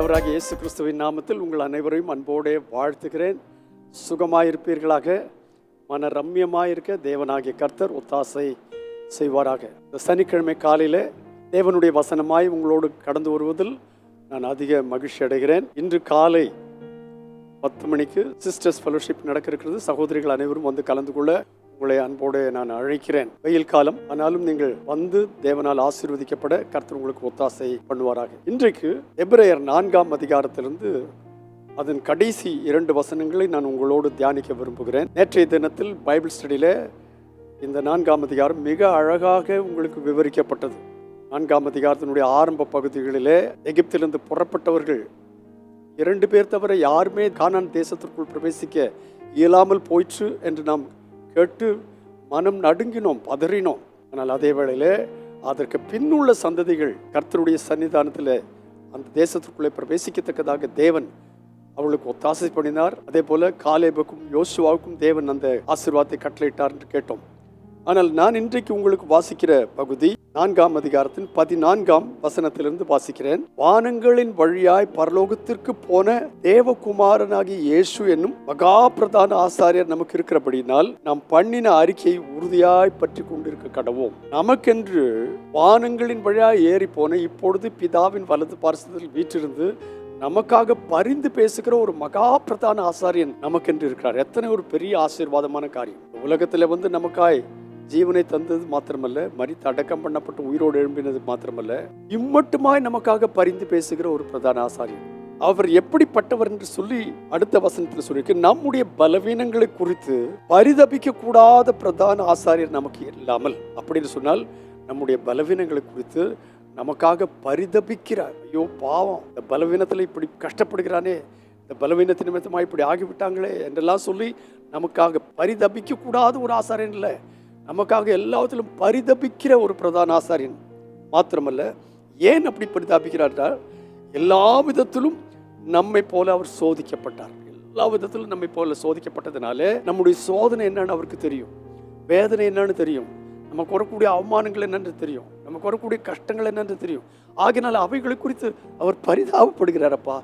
ஆண்டவராக இயேசு கிறிஸ்துவின் நாமத்தில் உங்கள் அனைவரையும் அன்போடே வாழ்த்துகிறேன். சுகமாயிருப்பீர்களாக மன ரம்யமாயிருக்க தேவனாகிய கர்த்தர் ஒத்தாசை செய்வாராக. இந்த சனிக்கிழமை காலையில் தேவனுடைய வசனமாய் உங்களோடு கடந்து வருவதில் நான் அதிக மகிழ்ச்சி அடைகிறேன். இன்று காலை பத்து மணிக்கு சிஸ்டர்ஸ் ஃபெலோஷிப் நடக்க இருக்கிறது சகோதரிகள் அனைவரும் வந்து கலந்து கொள்ள உங்களை அன்போடு நான் அழைக்கிறேன். வெயில் காலம் ஆனாலும் நீங்கள் வந்து தேவனால் ஆசீர்வதிக்கப்பட கர்த்தர் உங்களுக்கு ஒத்தாசை பண்ணுவாராக. இன்றைக்கு எப்ரேயர் நான்காம் அதிகாரத்திலிருந்து அதன் கடைசி இரண்டு வசனங்களை நான் உங்களோடு தியானிக்க விரும்புகிறேன். நேற்றைய தினத்தில் பைபிள் ஸ்டடியில் இந்த நான்காம் அதிகாரம் மிக அழகாக உங்களுக்கு விவரிக்கப்பட்டது. நான்காம் அதிகாரத்தினுடைய ஆரம்ப பகுதிகளிலே எகிப்திலிருந்து புறப்பட்டவர்கள் இரண்டு பேர் தவிர யாருமே கானான் தேசத்திற்குள் பிரவேசிக்க இயலாமல் போயிற்று என்று நாம் கேட்டு மனம் நடுங்கினோம் பதறினோம். ஆனால் அதே வேளையில் அதற்கு பின்னுள்ள சந்ததிகள் கர்த்தருடைய சன்னிதானத்தில் அந்த தேசத்திற்குள்ளே பிரவேசிக்கத்தக்கதாக தேவன் அவளுக்கு ஒத்தாசை பண்ணினார். அதே போல காலேபுக்கும் யோசுவாவுக்கும் தேவன் அந்த ஆசீர்வாதத்தை கட்டளையிட்டார் என்று கேட்டோம். ஆனால் நான் இன்றைக்கு உங்களுக்கு வாசிக்கிற பகுதி நான்காம் அதிகாரத்தின் பதினான்காம் வசனத்திலிருந்து வாசிக்கிறேன். வானங்களின் வழியாய் பரலோகத்திற்கு போன தேவகுமாரனாகிய இயேசு என்னும் மகா பிரதான ஆசாரியர் நமக்கு இருக்கிறபடினால் நாம் பண்ணின அறிக்கையை உறுதியாய் பற்றி கொண்டிருக்க கடவோம். நமக்கென்று வானங்களின் வழியாய் ஏறி போன இப்பொழுது பிதாவின் வலது பார்சத்தில் வீற்றிருந்து நமக்காக பரிந்து பேசுகிற ஒரு மகா பிரதான ஆசாரியன் நமக்கென்று இருக்கிறார். எத்தனை ஒரு பெரிய ஆசீர்வாதமான காரியம். உலகத்தில் வந்து நமக்காய் ஜீவனை தந்தது மாத்திரமல்ல மறித்து அடக்கம் பண்ணப்பட்டு உயிரோடு எழும்பினது மாத்திரமல்ல இம்மட்டுமாய் நமக்காக பரிந்து பேசுகிற ஒரு பிரதான ஆசாரியர் அவர் எப்படிப்பட்டவர் என்று சொல்லி அடுத்த வசனத்தில் சொல்லியிருக்கு நம்முடைய பலவீனங்களை குறித்து பரிதபிக்க கூடாத பிரதான ஆசாரியர் நமக்கு இல்லாமல். அப்படின்னு சொன்னால் நம்முடைய பலவீனங்களை குறித்து நமக்காக பரிதபிக்கிறார். ஐயோ பாவம் இந்த பலவீனத்தில் இப்படி கஷ்டப்படுகிறானே இந்த பலவீனத்தின் நிமித்தமாக இப்படி ஆகிவிட்டாங்களே என்றெல்லாம் சொல்லி நமக்காக பரிதபிக்க கூடாத ஒரு ஆசாரியன் இல்லை. நமக்காக எல்லாத்திலும் பரிதபிக்கிற ஒரு பிரதான ஆசாரியன் மாத்திரமல்ல ஏன் அப்படி பரிதாபிக்கிறார் என்றால் எல்லா விதத்திலும் நம்மை போல அவர் சோதிக்கப்பட்டார். எல்லா விதத்திலும் நம்மை போல சோதிக்கப்பட்டதுனால நம்முடைய சோதனை என்னன்னு அவருக்கு தெரியும். வேதனை என்னன்னு தெரியும். நமக்கு வரக்கூடிய அவமானங்கள் என்னென்று தெரியும். நமக்கு வரக்கூடிய கஷ்டங்கள் என்னென்று தெரியும். ஆகினால அவைகளை குறித்து அவர் பரிதாபப்படுகிறாரப்பா.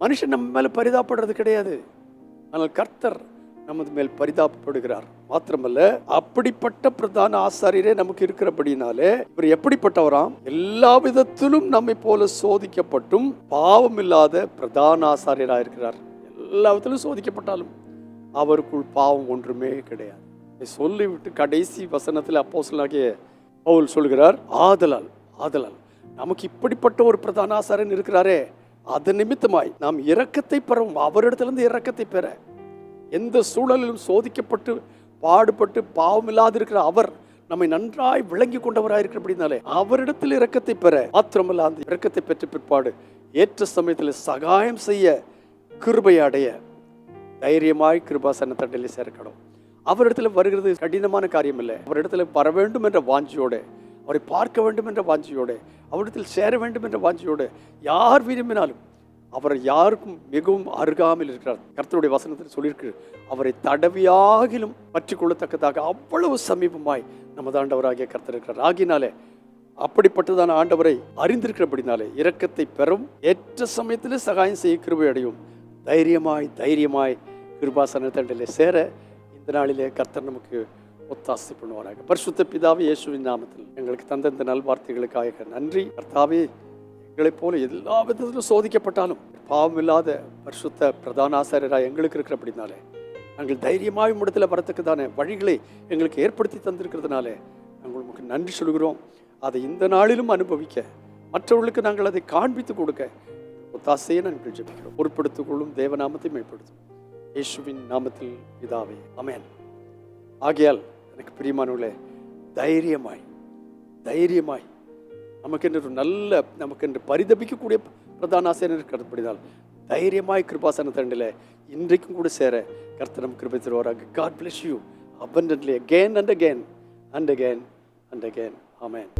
மனுஷன் நம்ம மேலே பரிதாபப்படுறது கிடையாது. ஆனால் கர்த்தர் நமது மேல் பரிதாபப்படுகிறார். மாத்திரமல்ல அப்படிப்பட்ட பிரதான ஆசாரியரே நமக்கு இருக்கிறபடினாலே இவர் எப்படிப்பட்டவராம்? எல்லா விதத்திலும் நம்மை போல சோதிக்கப்பட்டும் பாவம் இல்லாத பிரதான ஆசாரியராக இருக்கிறார். எல்லா விதத்திலும் சோதிக்கப்பட்டாலும் அவருக்குள் பாவம் ஒன்றுமே கிடையாது. சொல்லிவிட்டு கடைசி வசனத்தில் அப்போசலாகிய பவுல் சொல்கிறார் ஆதலால் ஆதலால் நமக்கு இப்படிப்பட்ட ஒரு பிரதான ஆசாரன் இருக்கிறாரே. அது நிமித்தமாய் நாம் இரக்கத்தை பெறவும் அவரிடத்திலிருந்து இரக்கத்தை பெற எந்த சூழலிலும் சோதிக்கப்பட்டு பாடுபட்டு பாவமில்லாதிருக்கிற அவர் நம்மை நன்றாய் விளங்கி கொண்டவராக இருக்கிறபடினாலே அவரிடத்தில் இரக்கத்தை பெற மாத்திரமல்ல அந்த இரக்கத்தை பெற்ற பிற்பாடு ஏற்ற சமயத்தில் சகாயம் செய்ய கிருபை அடைய தைரியமாய் கிருபாசன தண்டிலே சேர்க்கணும். அவரிடத்துல வருகிறது கடினமான காரியம் இல்லை அவரிடத்துல வர வேண்டும் என்ற வாஞ்சியோடு அவரை பார்க்க வேண்டும் என்ற வாஞ்சியோடு அவரிடத்தில் சேர வேண்டும் என்ற வாஞ்சியோடு யார் விரும்பினாலும் அவர் யாருக்கும் மிகவும் அருகாமல் இருக்கிறார். கர்த்தருடைய வசனத்தில் சொல்லியிருக்கு அவரை தடவியாகிலும் பற்றி கொள்ளத்தக்கதாக அவ்வளவு சமீபமாய் நமது ஆண்டவராகிய கர்த்தர் இருக்கிறார். ஆகினாலே அப்படிப்பட்டதான ஆண்டவரை அறிந்திருக்கிறபடினாலே இரக்கத்தை பெறும் ஏற்ற சமயத்தில் சகாயம் செய்ய கிருபை அடையும். தைரியமாய் தைரியமாய் கிருபாசன தண்டிலே சேர இந்த நாளிலே கர்த்தர் நமக்கு ஒத்தாசை பண்ணுவாராக. பரிசுத்த பிதாவே இயேசுவின் நாமத்தில் எங்களுக்கு தந்த இந்த நல்வார்த்தைகளுக்காக நன்றி. கர்த்தாவே எங்களைப் போல எல்லா விதத்திலும் சோதிக்கப்பட்டாலும் பாவம் இல்லாத பரிசுத்த பிரதான ஆசாரியராக எங்களுக்கு இருக்கிற அப்படினாலே நாங்கள் தைரியமாய் இடத்துல வரத்துக்குதான வழிகளை எங்களுக்கு ஏற்படுத்தி தந்திருக்கிறதுனாலே நாங்கள் உங்களுக்கு நன்றி சொல்கிறோம். அதை இந்த நாளிலும் அனுபவிக்க மற்றவர்களுக்கு நாங்கள் அதை காண்பித்து கொடுக்க ஒத்தாசையை நாங்கள் ஜெபிக்கிறோம். பொறுப்படுத்திக் கொள்ளும் தேவநாமத்தை மேம்படுத்தும் இயேசுவின் நாமத்தில் இதாவே அமேன் ஆகையால் எனக்கு பிரியமானவர்களே தைரியமாய் தைரியமாய் நமக்கென்று ஒரு நல்ல நமக்கென்று பரிதபிக்கக்கூடிய பிரதான ஆசிரியர் இருக்கிறபடினால் தைரியமாய் கிருபாசன தண்டில் இன்றைக்கும் கூட சேர கர்த்தனம் கிருபை தருவாராக. God bless you abundantly again and again and again and again amen